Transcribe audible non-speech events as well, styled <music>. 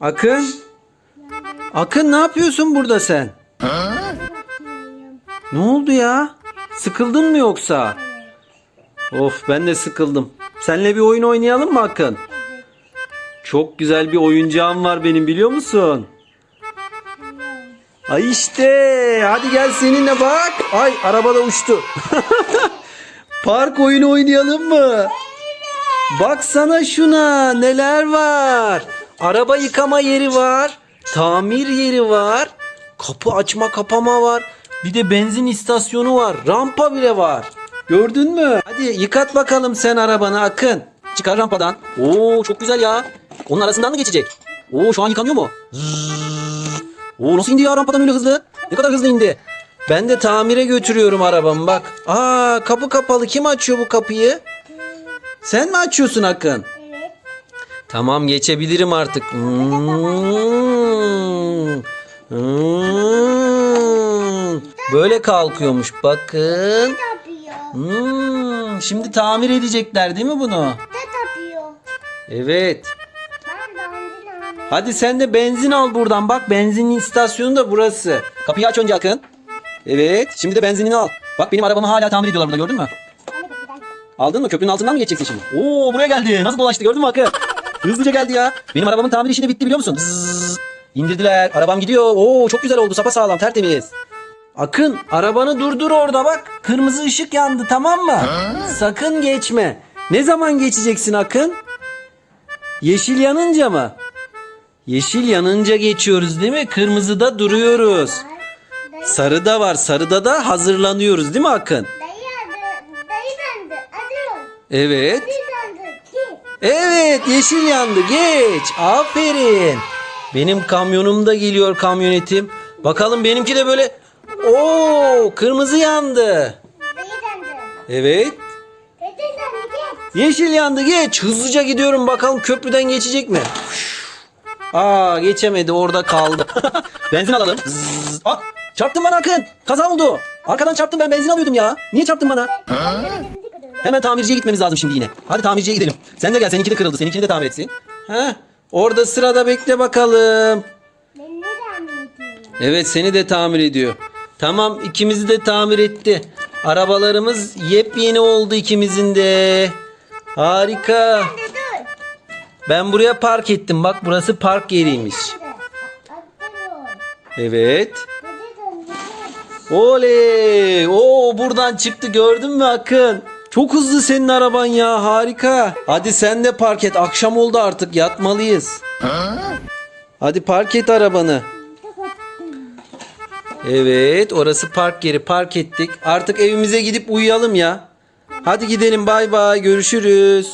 Akın? Akın ne yapıyorsun burada sen? Ne oldu ya? Sıkıldın mı yoksa? Of ben de sıkıldım. Seninle bir oyun oynayalım mı Akın? Çok güzel bir oyuncağım var benim biliyor musun? Ay işte. Hadi gel seninle bak. Ay arabada uçtu. <laughs> Park oyunu oynayalım mı? Baksana şuna neler var. Araba yıkama yeri var. Tamir yeri var. Kapı açma kapama var. Bir de benzin istasyonu var. Rampa bile var. Gördün mü? Hadi yıkat bakalım sen arabanı Akın. Çıkar rampadan. Oo çok güzel ya. Onun arasından mı geçecek? Oo şu an yıkanıyor mu? Oo nasıl indi ya rampadan öyle hızlı? Ne kadar hızlı indi. Ben de tamire götürüyorum arabamı bak. Aa kapı kapalı. Kim açıyor bu kapıyı? Sen mi açıyorsun Akın? Tamam geçebilirim artık. Böyle kalkıyormuş bakın. Şimdi tamir edecekler değil mi bunu? Evet. Hadi sen de benzin al buradan. Bak benzin istasyonu da burası. Kapıyı aç önce Akın. Evet. Şimdi de benzinini al. Bak benim arabamı hala tamir ediyorlar burada gördün mü? Aldın mı? Köprünün altından mı geçeceksin şimdi? Oo buraya geldi. Nasıl dolaştı gördün mü Akın? Hızlıca geldi ya. Benim arabamın tamir işi de bitti biliyor musun? Zzz. İndirdiler. Arabam gidiyor. Oo çok güzel oldu. Sapa sağlam tertemiz. Akın arabanı durdur orada bak. Kırmızı ışık yandı tamam mı? Sakın geçme. Ne zaman geçeceksin Akın? Yeşil yanınca mı? Yeşil yanınca geçiyoruz değil mi? Kırmızıda duruyoruz. Sarıda var. Sarıda da hazırlanıyoruz değil mi Akın? Evet. Evet yeşil yandı geç. Aferin. Benim kamyonum da geliyor kamyonetim. Bakalım benimki de böyle. Oo kırmızı yandı. Evet. Yeşil yandı geç. Hızlıca gidiyorum bakalım köprüden geçecek mi? Aa geçemedi orada kaldı. <laughs> benzin alalım. Zzz. Aa, çarptın bana Akın. Kaza oldu. Arkadan çarptım ben benzin alıyordum ya. Niye çarptın bana? Hemen tamirciye gitmemiz lazım şimdi yine. Hadi tamirciye gidelim. Sen de gel. Seninki de kırıldı. Seninkini de tamir etsin. Heh. Orada sırada bekle bakalım. Beni ne tahmin ediyorlar? Evet seni de tamir ediyor. Tamam ikimizi de tamir etti. Arabalarımız yepyeni oldu ikimizin de. Harika. Dur. Ben buraya park ettim. Bak burası park yeriymiş. Evet. Oley. Oo buradan çıktı gördün mü Akın? Çok hızlı senin araban ya harika. Hadi sen de park et. Akşam oldu artık yatmalıyız. Hadi park et arabanı. Evet orası park yeri park ettik. Artık evimize gidip uyuyalım ya. Hadi gidelim bay bay görüşürüz.